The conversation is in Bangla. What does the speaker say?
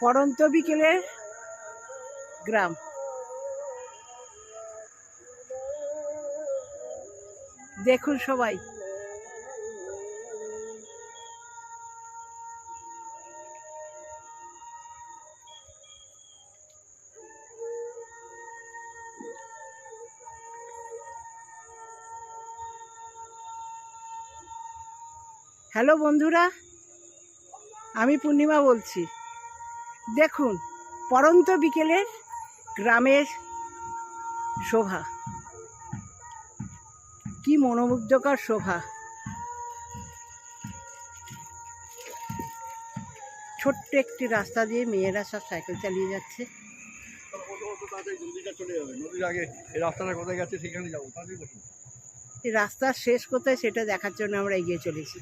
পরন্ত বিকেলের গ্রাম। দেখুন সবাই। হ্যালো বন্ধুরা আমি পূর্ণিমা বলছি। দেখুন পরন্ত বিকেলের গ্রামের শোভা। কি মনোমুগ্ধকর শোভা। ছোট্ট একটি রাস্তা দিয়ে মেয়েরা সব সাইকেল চালিয়ে যাচ্ছে। রাস্তার শেষ কোথায় সেটা দেখার জন্য আমরা এগিয়ে চলেছি।